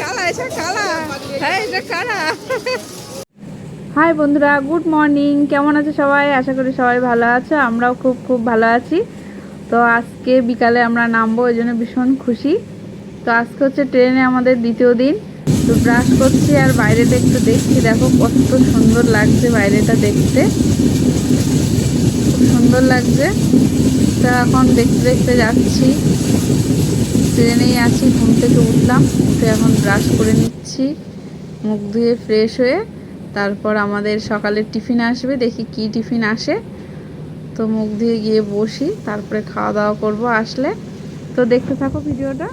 কালা কালা। হ্যাঁ কালা। হাই বন্ধুরা, গুড মর্নিং। কেমন আছে সবাই? আশা করি সবাই ভালো আছে। আমরাও খুব খুব ভালো আছি। তো আজকে বিকালে আমরা নামবো, ওই জন্য ভীষণ খুশি। তো আজকে হচ্ছে ট্রেনে আমাদের দ্বিতীয় দিন। তো ব্রাশ করছি আর বাইরেটা একটু দেখছি। দেখো কত সুন্দর লাগছে বাইরেটা দেখতে। খুব সুন্দর লাগছে। তো এখন দেখতে দেখতে যাচ্ছি। ট্রেনেই আছি, ঘুম থেকে উঠলাম, উঠে এখন ব্রাশ করে নিচ্ছি, মুখ ধুয়ে ফ্রেশ হয়ে তারপর আমাদের সকালের টিফিন আসবে, দেখি কি টিফিন আসে। তো মুখ ধুয়ে গিয়ে বসি, তারপরে খাওয়া দাওয়া করব আসলে। তো দেখতে থাকো ভিডিওটা।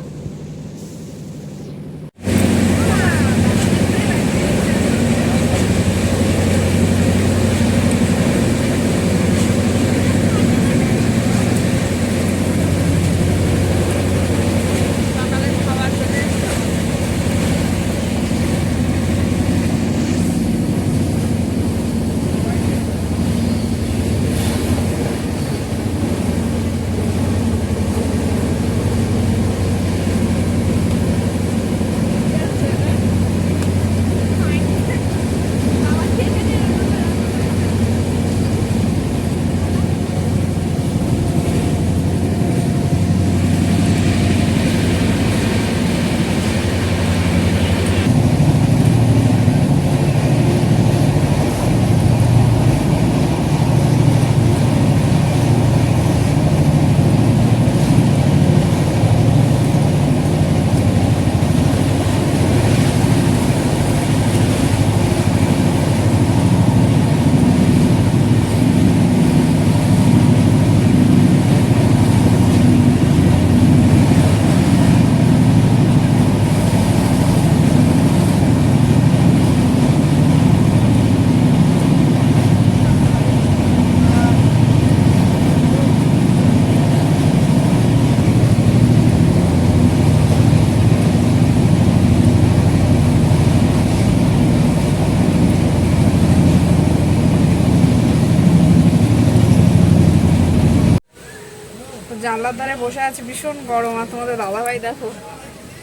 তো জানলার ধারে বসে আছে, ভীষণ গরম। আর তোমাদের দাদাভাই দেখো,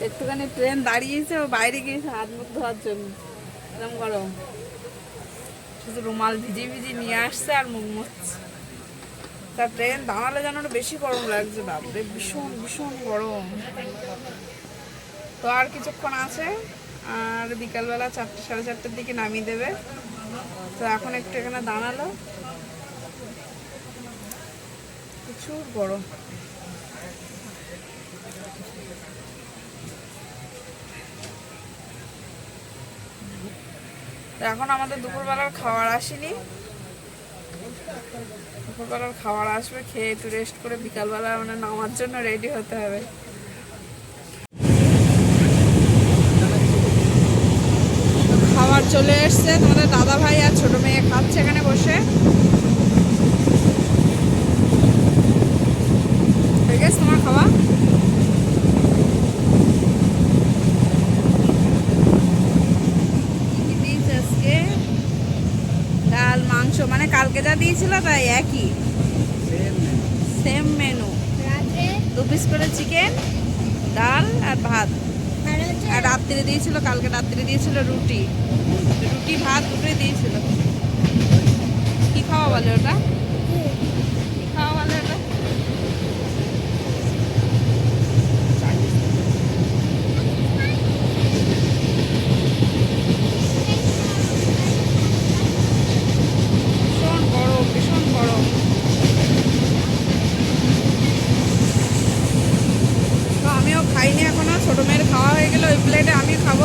একটুখানি ট্রেন দাঁড়িয়েছে, ও বাইরে গিয়েছে হাত মুখ ধোয়ার জন্য। এরকম গরম। শুধু রুমাল ভিজে ভিজে নিয়ে আসছে আর মুখ মুছছে। তা ট্রেন দাঁড়ালে যেন বেশি গরম লাগছে, বাপরে, ভীষণ ভীষণ গরম। তো আর কিছুক্ষণ আছে, আর বিকালবেলা চারটে, সাড়ে চারটের দিকে নামিয়ে দেবে। তো এখন একটু এখানে দাঁড়াল। প্রচুর গরম। তো এখন আমাদের দুপুরবেলার খাবার আসেনি। দুপুরবেলার খাবার আসবে, খেয়ে একটু রেস্ট করে বিকালবেলা মানে নামার জন্য রেডি হতে হবে। খাবার চলে এসছে, তোমাদের দাদা ভাই আর ছোট মেয়ে খাচ্ছে এখানে বসে। তোমার খাওয়া কি দিয়েছে আজকে ডাল মাংস মানে কালকে যা দিয়েছিল তাই একই। সেম মেনু দু পিস করে চিকেন ডাল আর ভাত। আর রাত্রে দিয়েছিল কালকে রাত্রে দিয়েছিল রুটি। রুটি ভাত দুটোই দিয়েছিল। কি খাওয়া বলে ওটা কি খাওয়া বলে ওটা ভীষণ গরম ভীষণ গরম তো আমিও খাইনি এখনও ছোট মেয়ের খাওয়া হয়ে গেলে ওই প্লেটে আমি খাব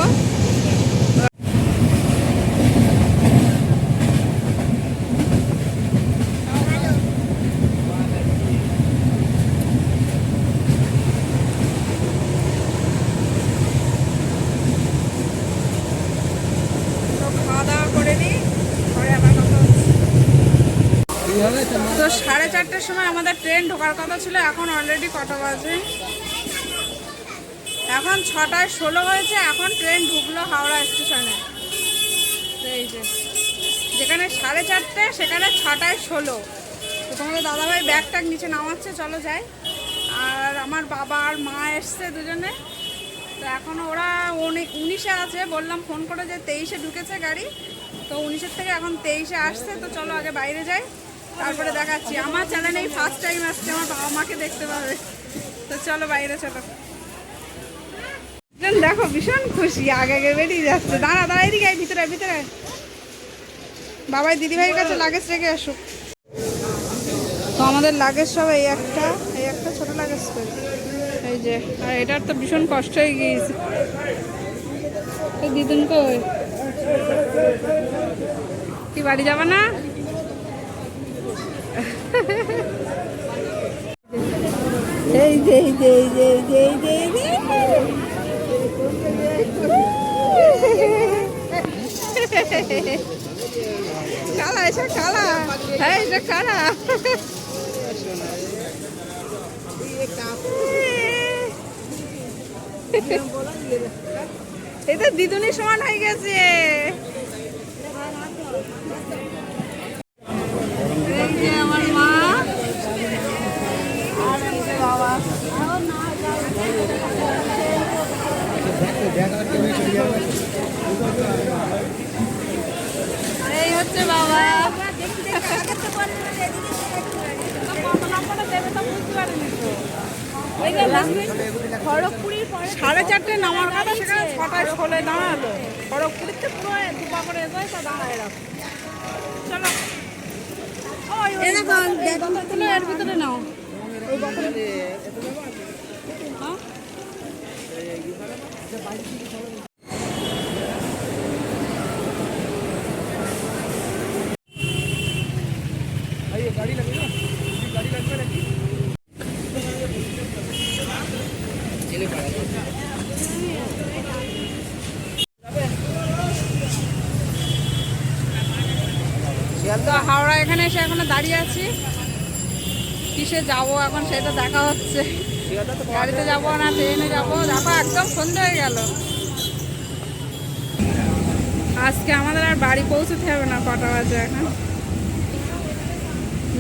তো খাওয়া দাওয়া করে নিই পরে আবার কথা হচ্ছে তো সাড়ে চারটের সময় আমাদের ট্রেন ঢোকার কথা ছিল, এখন অলরেডি কটা বাজে? এখন ছটায় ষোলো হয়েছে, এখন ট্রেন ঢুকলো হাওড়া স্টেশনে। এই যে, যেখানে সাড়ে চারটে, সেখানে ছটায় ষোলো। তো তোমাদের দাদাভাই ব্যাগ ট্যাগ নিচে নামাচ্ছে, চলো যাই। আর আমার বাবা আর মা এসছে দুজনে। তো এখন ওরা উনি- উনিশে আছে, বললাম ফোন করে যে তেইশে ঢুকেছে গাড়ি। তো উনিশের থেকে এখন তেইশে আসছে, তো চলো আগে বাইরে যাই। তারপরে দেখাচ্ছি। আমার চ্যানেলেই ফার্স্ট টাইম আসছে, আমার বাবা মাকে দেখতে পাবে। তো চলো বাইরে চলো। দেখো, ভীষণ খুশি, আগে আগে বেরিয়ে যাচ্ছে। দাঁড়া দাঁড়া, এদিকে ভিতরে ভিতরে। বাবাই দিদিভাইয়ের কাছে লাগেজ রেখে আসুক। তো আমাদের লাগেজ সব এই একটা এই একটা ছোট লাগেজ এই যে, আর এটার তো ভীষণ কষ্ট হয়ে গিয়েছে। দিদুন কই কি, বাড়ি যাবা না? এই যে এই যে এই যে কালা, এসে কালা। হ্যাঁ এটা কালা। এটা দিদুনের সমান হয়ে গেছে এই যে আমার মা আর এই যে বাবা আর এই হচ্ছে বাবা সাড়ে চারটে নামার কথা সেখানে ছটায় ষোলে দাঁড়াল। খড়গপুরিতে পুরো দুপা করে তা দাঁড়ায় রাখো। চলো। এর ভিতরে নাও। হ্যাঁ? তো হাওড়া এখানে এসে এখনও দাঁড়িয়ে আছি। কিসে যাব এখন সেটা দেখা হচ্ছে। গাড়িতে যাব না, ট্রেনে যাব। দেখো, একদম সন্ধ্যে হয়ে গেল। আজকে আমাদের আর বাড়ি পৌঁছতে হবে না, কটা বাজে এখন?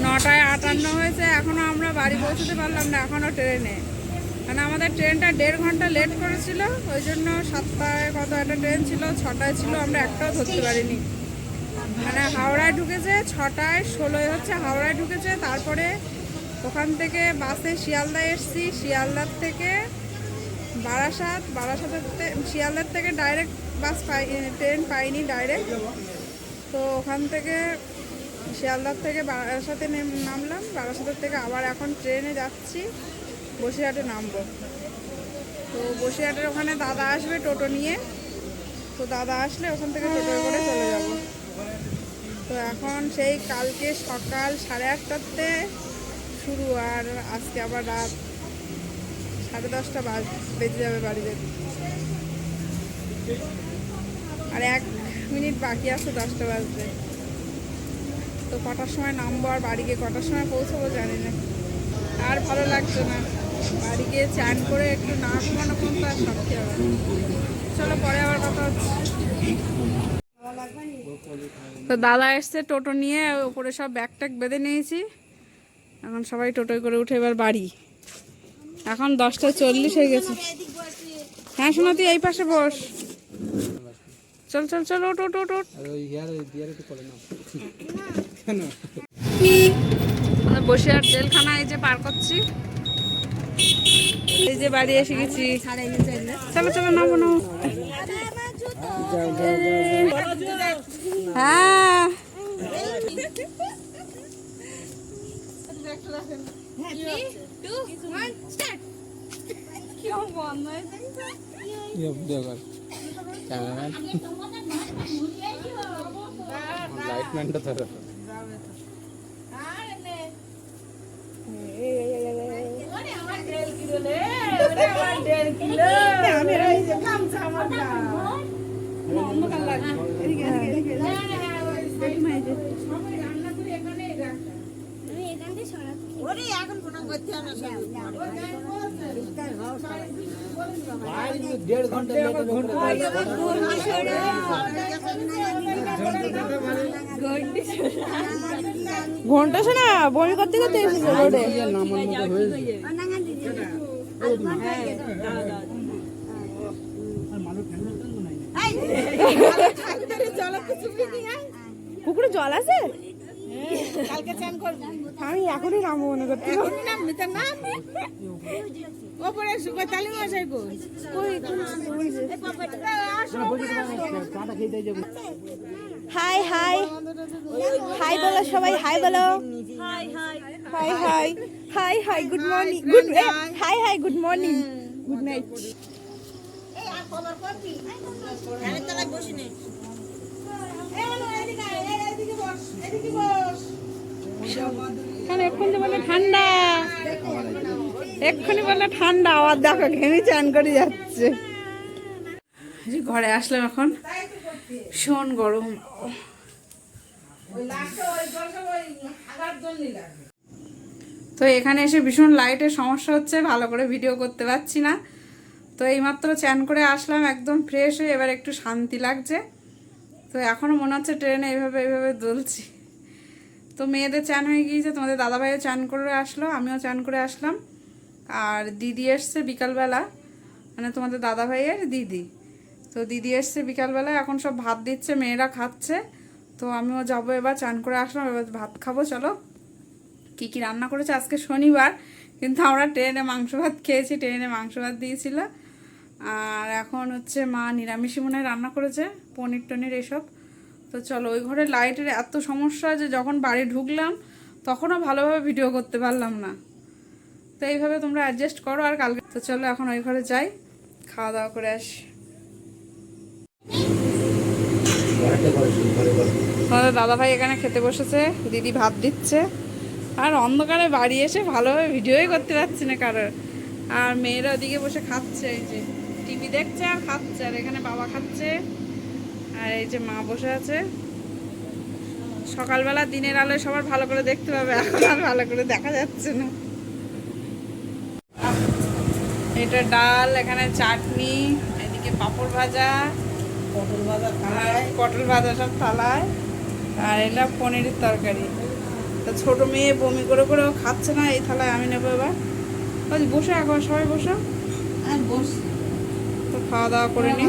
নটায় আটান্ন হয়েছে, এখনও আমরা বাড়ি পৌঁছতে পারলাম না, এখনও ট্রেনে। মানে আমাদের ট্রেনটা দেড় ঘণ্টা লেট করেছিল, ওই জন্য সাতটায় কত একটা ট্রেন ছিল, ছটায় ছিল, আমরা একটাও ধরতে পারিনি। মানে হাওড়ায় ঢুকেছে, ছটায় ষোলোয় হচ্ছে হাওড়ায় ঢুকেছে, তারপরে ওখান থেকে বাসে শিয়ালদা এসছি, শিয়ালদার থেকে বারাসাত, বারাসাতের শিয়ালদার থেকে ডাইরেক্ট বাস পাই ট্রেন পাইনি ডাইরেক্ট। তো ওখান থেকে শিয়ালদার থেকে বারাসাতে নেম- নামলাম, বারাসাতের থেকে আবার এখন ট্রেনে যাচ্ছি, বসিরহাটে নামবো। তো বসিরহাটের ওখানে দাদা আসবে টোটো নিয়ে, তো দাদা আসলে ওখান থেকে টোটো করে চলে যাব। তো এখন সেই কালকে সকাল সাড়ে আটটাতে শুরু আর আজকে আবার রাত সাড়ে দশটা বাজ বেজে যাবে বাড়ি যেতে আর এক মিনিট বাকি আছে দশটা বাজতে। তো কটার সময় নামবো আর বাড়ি গিয়ে কটার সময় পৌঁছবো জানি না। আর ভালো লাগছে না। বাড়ি গিয়ে চান করে একটু না ঘুমানো পর্যন্ত আর শান্তি হবে। চলো পরে আবার কথা হচ্ছে। তো দাদা এসছে টোটো নিয়ে উপরে সব ব্যাগ ট্যাগ বেঁধে নিয়েছি। এখন সবাই টোটোয় করে উঠে এবার বাড়ি। এখন দশটা চল্লিশ হয়ে গেছে। হ্যাঁ শোনা তুই এই পাশে বস। চল চল চল ওট ওট ওট বসে আর জেলখানা এই যে পার করছি। এই যে বাড়ি এসে গেছি। চলো চলো, নামো নামো। হ্যাঁ লাইটম্যানটা ধরো দেড় ঘণ্টা ঘণ্টা শোনা বমি করতে করতে এসেছে রোডে? পুকুরে জল আছে? কালকে চান করবি। আমি এখনই নামবো মনে করতে এখন নামবি তো নাম। ওপরে শুকো তালি মশাই কই? High hi. হাই বলো সবাই হাই বলো। Hi hi. Hi hi good morning good hi hi good morning good night ঠান্ডা। বলে ঠান্ডা, আবার দেখো করে যাচ্ছে। ঘরে আসলাম এখন। ভীষণ গরম। তো এখানে এসে ভীষণ লাইটের সমস্যা হচ্ছে, ভালো করে ভিডিও করতে পারছি না। তো এইমাত্র চ্যান করে আসলাম, একদম ফ্রেশ হয়ে এবার একটু শান্তি লাগছে। তো এখনও মনে হচ্ছে ট্রেনে এইভাবে এইভাবে দুলছি। তো মেয়েদের চান হয়ে গিয়েছে, তোমাদের দাদাভাইও চান করে আসলো, আমিও চান করে আসলাম। আর দিদি এসছে বিকালবেলা মানে তোমাদের দাদাভাইয়ের দিদি। তো দিদি এসছে বিকালবেলা, এখন সব ভাত দিচ্ছে, মেয়েরা খাচ্ছে। তো আমিও যাব এবার, চান করে আসলাম, এবার ভাত খাব, চলো। কি কি রান্না করেছে? আজকে শনিবার, কিন্তু আমরা ট্রেনে মাংস ভাত খেয়েছি, ট্রেনে মাংস ভাত দিয়েছিল। আর এখন হচ্ছে মা নিরামিষই মনে রান্না করেছে, পনির টনির এসব। তো চলো, ওই ঘরে লাইটের এত সমস্যা যে যখন বাড়ি ঢুকলাম, তখনও ভালোভাবে ভিডিও করতে পারলাম না। তো এইভাবে তোমরা অ্যাডজাস্ট করো আর কালকে তো চলো, এখন ওই ঘরে যাই, খাওয়া দাওয়া করে আসি। আমাদের দাদাভাই এখানে খেতে বসেছে, দিদি ভাত দিচ্ছে। আর অন্ধকারে বাড়ি এসে ভালোভাবে ভিডিওই করতে পারছি না কারোর। আর মেয়েরা ওদিকে বসে খাচ্ছে এই যে। টিভি দেখছে আর খাচ্ছে আর এখানে বাবা খাচ্ছে। আর এই যে মা বসে আছে। সকালবেলা দিনের আলোয় সবার ভালো করে দেখতে পাবে এখন আর ভালো করে দেখা যাচ্ছে না। এটা ডাল এখানে চাটনি এদিকে পাঁপড় ভাজা। পটল ভাজা আর পটল ভাজা সব থালায়। আর এটা পনিরের তরকারি। তা ছোট মেয়ে বমি করে করে খাচ্ছে না এই থালায় আমি নেব এবার। বসে এখন সবাই বসো। আর বস তো খাওয়া দাওয়া করে নি।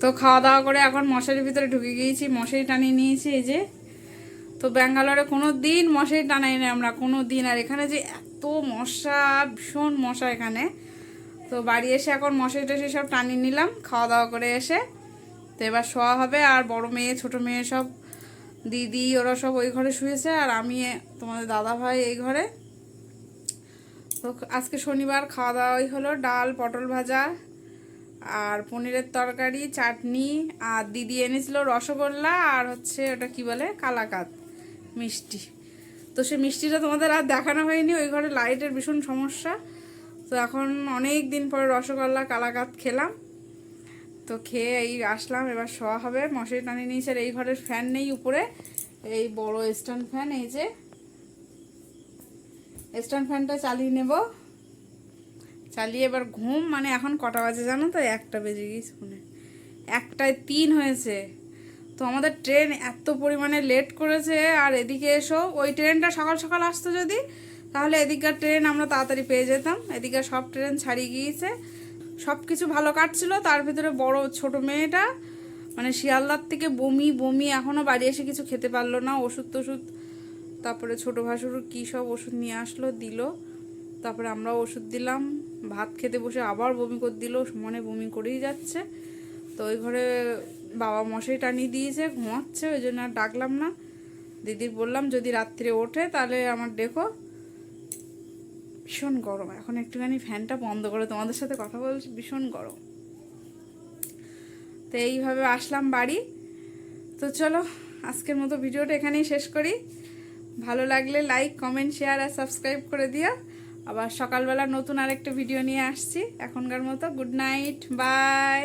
তো খাওয়া দাওয়া করে এখন মশারির ভিতরে ঢুকে গিয়েছি। মশারি টানিয়ে নিয়েছি এই যে। তো ব্যাঙ্গালোরে কোনো দিন মশারি টানাই না আমরা, কোনো দিন। আর এখানে যে এত মশা, ভীষণ মশা এখানে। তো বাড়ি এসে এখন মশারি টশারি সব টানিয়ে নিলাম খাওয়া দাওয়া করে এসে। তো এবার শোয়া হবে আর বড় মেয়ে, ছোট মেয়ে সব, দিদি ওরা সব ওই ঘরে শুয়েছে। আর আমি, তোমাদের দাদা ভাই এই ঘরে। তো আজকে শনিবার খাওয়া দাওয়াই হলো ডাল, পটল ভাজা আর পনিরের তরকারি, চাটনি আর দিদি এনেছিল রসগোল্লা আর হচ্ছে ওটা কি বলে? কালাকাত মিষ্টি। তো সে মিষ্টিটা তোমাদের আর দেখানো হয়নি, ওই ঘরে লাইটের ভীষণ সমস্যা। তো এখন অনেক দিন পরে রসগোল্লা কালাকাত খেলাম। তো খেয়ে এই আসলাম, এবার শোয়া হবে। মশারি টানিয়ে নিয়েছে আর এই ঘরের ফ্যান নেই উপরে। এই বড় স্ট্যান্ড ফ্যান, এই যে স্ট্যান্ড ফ্যানটা চালিয়ে নেব। চালিয়ে এবার ঘুম মানে এখন কটা বাজে জানো তো? একটা বেজে গিয়েছে হয়। একটায় তিন হয়েছে। তো আমাদের ট্রেন এত পরিমাণে লেট করেছে, আর এদিকে এসো, ওই ট্রেনটা সকাল সকাল আসতো যদি, তাহলে এদিককার ট্রেন আমরা তাড়াতাড়ি পেয়ে যেতাম। এদিকে সব ট্রেন ছাড়িয়ে গিয়েছে। সব কিছু ভালো কাটছিল, তার ভিতরে বড় ছোট মেয়েটা মানে শিয়ালদার থেকে বমি বমি এখনও বাড়ি এসে কিছু খেতে পারল না ওষুধ টষুধ তারপরে ছোটো ভাসুর কী সব ওষুধ নিয়ে আসলো, দিল। তারপরে আমরাও ওষুধ দিলাম, ভাত খেতে বসে আবার বমি করে, দিল, মনে বমি করেই যাচ্ছে। তো ওই ঘরে বাবা মশাই টানিয়ে দিয়েছে, ঘুমাচ্ছে, ওই জন্য আর ডাকলাম না। দিদির বললাম, যদি রাত্রে ওঠে তাহলে আমার দেখো ভীষণ গরম, এখন একটুখানি ফ্যানটা বন্ধ করে তোমাদের সাথে কথা বলছি, ভীষণ গরম। তো এইভাবে আসলাম বাড়ি। তো চলো, আজকের মতো ভিডিওটা এখানেই শেষ করি। ভালো লাগলে লাইক কমেন্ট শেয়ার আর সাবস্ক্রাইব করে দিও। আবার সকালবেলা নতুন আরেকটা ভিডিও নিয়ে আসছি। এখনকার মতো গুড নাইট বাই